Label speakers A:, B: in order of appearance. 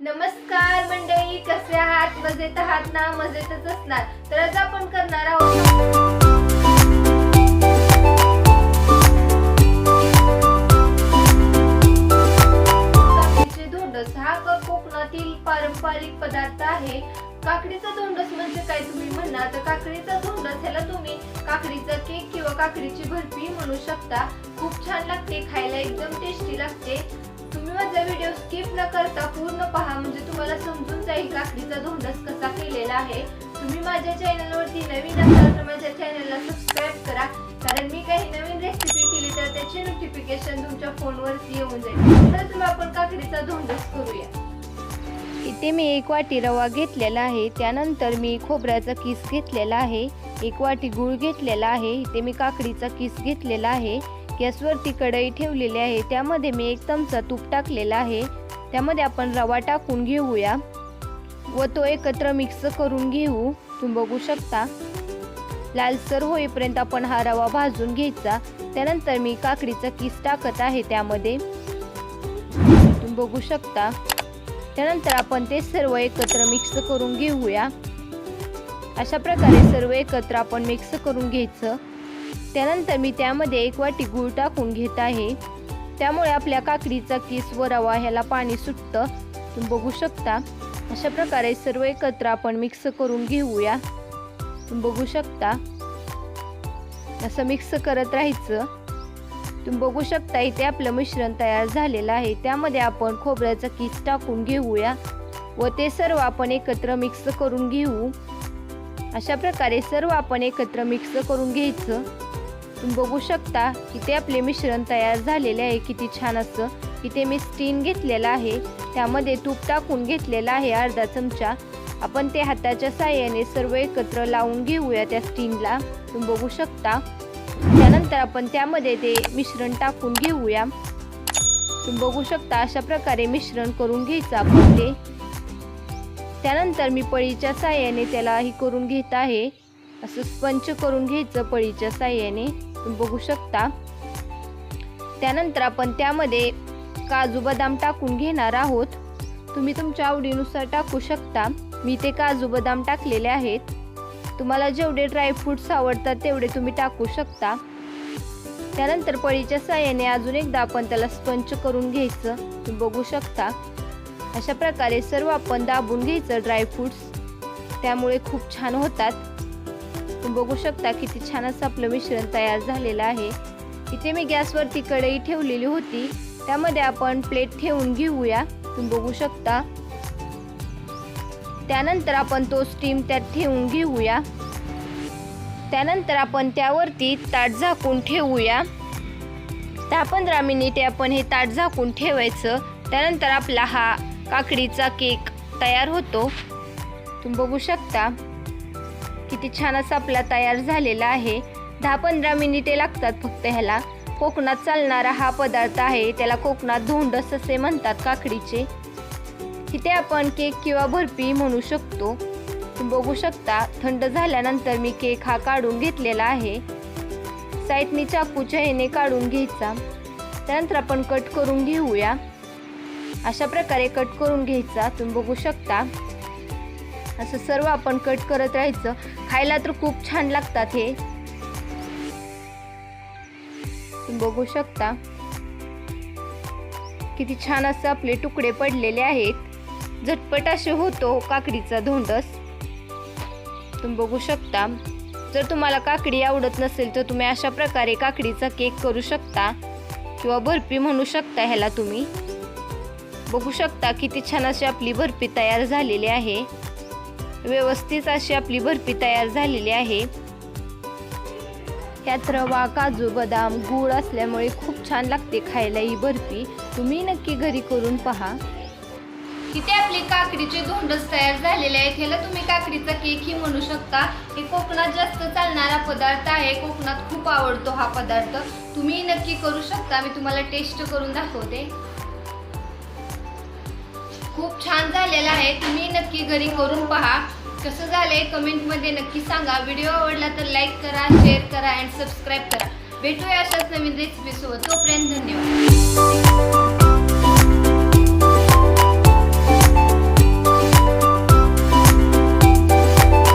A: नमस्कार मंडळी कसे आहात? मजेत आहात ना? मजेतच असणार. तर आज आपण करणार आहोत काकडीचे धोंडस. हा क- कोकणातील पारंपरिक पदार्थ आहे. काकडीचा धोंडस म्हणजे काय तुम्ही म्हणा तर काकडीचा धोंडस ह्याला तुम्ही काकडीचा केक किंवा काकडीची बर्फी म्हणू शकता. खूप छान लागते खायला एकदम टेस्टी लागते. तुम्ही माझा व्हिडिओ स्किप न करता पूर्ण पहा. म्हणजे तुम्हाला समजून जाईल काकडीचा धोंडस कसा केलेला आहे. तुम्ही माझ्या चॅनलवरती नवीन असाल तर माझ्या चॅनलला सबस्क्राईब करा. कारण मी काही नवीन रेसिपी केली तर त्याचे नोटिफिकेशन तुमच्या फोनवरती येऊन जाईल. तर तुम्ही आपण काकडीचा धोंडस करूया.
B: इथे मी एक वाटी रवा घेतलेला आहे. त्यानंतर मी खोबऱ्याचा किस घेतलेला आहे. एक वाटी गूळ घेतलेला आहे. इथे मी काकडीचा किस घेतलेला आहे. गॅसवरती कढई ठेवलेली आहे. त्यामध्ये मी एक चमचा तूप टाकलेला आहे. त्यामध्ये आपण रवा टाकून घेऊया व तो एकत्र मिक्स करून घेऊ. तुम्ही बघू शकता. लालसर होईपर्यंत आपण हा रवा भाजून घ्यायचा. त्यानंतर मी काकडीचा किस टाकत आहे त्यामध्ये. तुम्ही बघू शकता. त्यानंतर आपण ते सर्व एकत्र मिक्स करून घेऊया. अशा प्रकारे सर्व एकत्र आपण मिक्स करून घ्यायचं. त्यानंतर मी त्यामध्ये एक वाटी गूळ टाकून घेत आहे. त्यामुळे आपल्या काकडीचा किस व रवा ह्याला पाणी सुटतं. तुम्ही बघू शकता. अशा प्रकारे सर्व एकत्र आपण मिक्स करून घेऊया. तुम्ही बघू शकता. असं मिक्स करत राहायचं. तुम्ही बघू शकता इथे आपलं मिश्रण तयार झालेलं आहे. त्यामध्ये आपण खोबऱ्याचा किस टाकून घेऊया. व ते सर्व आपण एकत्र मिक्स करून घेऊ. अशा प्रकारे सर्व आपण एकत्र मिक्स करून घ्यायचं. तुम्ही बघू शकता इथे आपले मिश्रण तयार झालेले आहे. किती छान असं. इथे मी स्टीन घेतलेला आहे. त्यामध्ये तूप टाकून घेतलेला आहे अर्धा चमचा. आपण ते हाताच्या साह्याने सर्व एकत्र लावून घेऊया त्या स्टीनला तुम्ही बघू शकता. त्यानंतर आपण त्यामध्ये ते मिश्रण टाकून घेऊया. तुम्ही बघू शकता अशा प्रकारे मिश्रण करून घ्यायचं आपण ते. त्यानंतर मी पळीच्या साह्याने त्याला ही करून घेत आहे. असं स्पंच करून घ्यायचं पळीच्या साह्याने. तुम्ही बघू शकता. त्यानंतर आपण त्यामध्ये काजू बदाम टाकून घेणार आहोत. तुम्ही तुमच्या आवडीनुसार टाकू शकता. मी ते काजू बदाम टाकलेले आहेत. तुम्हाला जेवढे ड्रायफ्रूट्स आवडतात तेवढे तुम्ही टाकू शकता. त्यानंतर पळीच्या साह्याने अजून एकदा आपण त्याला स्पंच करून घ्यायचं. तुम्ही बघू शकता. अशा प्रकारे सर्व आपण दाबून घ्यायचं ड्रायफ्रूट्स त्यामुळे खूप छान होतात. बघू शकता किती छान असं आपलं मिश्रण तयार झालेलं आहे. इथे मी गॅसवरती कढई ठेवलेली होती. त्यामध्ये आपण प्लेट ठेवून घेऊया. तुम्ही बघू शकता. त्यानंतर आपण तो स्टीम त्यात ठेवून घेऊया. त्यानंतर आपण त्यावरती ताट झाकून ठेवूया. दहा पंधरा मिनिटे आपण हे ताट झाकून ठेवायचं. त्यानंतर आपला हा काकडीचा केक तयार होतो. तुम्ही बघू शकता. किती छान असा आपला तयार झालेला आहे. दहा पंधरा मिनिटे लागतात फक्त ह्याला. कोकणात चालणारा हा पदार्थ आहे त्याला कोकणात धोंडस असे म्हणतात काकडीचे. तिथे आपण केक किंवा बर्फी म्हणू शकतो. तुम्ही बघू शकता थंड झाल्यानंतर मी केक हा काढून घेतलेला आहे. साईडनी चाकूच्या ह्याने काढून घ्यायचा. त्यानंतर आपण कट करून घेऊया. अशा प्रकारे कट करून घ्यायचा तुम्ही बघू शकता. असं सर्व आपण कट करत राहायचं. खायला तर खूप छान लागतात हे. तुम्ही बघू शकता. किती छान असं आपले तुकडे पडलेले आहेत. झटपट असे होतो काकडीचा धोंडस. तुम्ही बघू शकता. जर तुम्हाला काकडी आवडत नसेल तर तुम्ही अशा प्रकारे काकडीचा केक करू शकता. किंवा बर्फी म्हणू शकता ह्याला तुम्ही. बघू शकता किती छान अशी आपली बर्फी तयार झालेली आहे. व्यवस्थित अशी आपली बर्फी तयार झालेली आहे. ह्यात रवा काजू बदाम गूळ असल्यामुळे खूप छान लागते खायला ही बर्फी. तुम्ही नक्की घरी करून पहा.
A: इथे आपले काकडीचे धोंडस तयार झालेले आहेत. ह्याला तुम्ही काकडीचा केक ही म्हणू शकता. हे कोकणात जास्त चालणारा पदार्थ आहे. कोकणात खूप आवडतो हा पदार्थ. तुम्ही नक्की करू शकता. मी तुम्हाला टेस्ट करून दाखवते. खूप छान झालेला आहे. तुम्ही नक्की घरी करून पहा. कसं झालंय कमेंटमध्ये नक्की सांगा. व्हिडिओ आवडला तर लाईक करा शेअर करा अँड सबस्क्राईब करा. भेटूया अशाच नवीन रेसिपीसोबत तोपर्यंत धन्यवाद.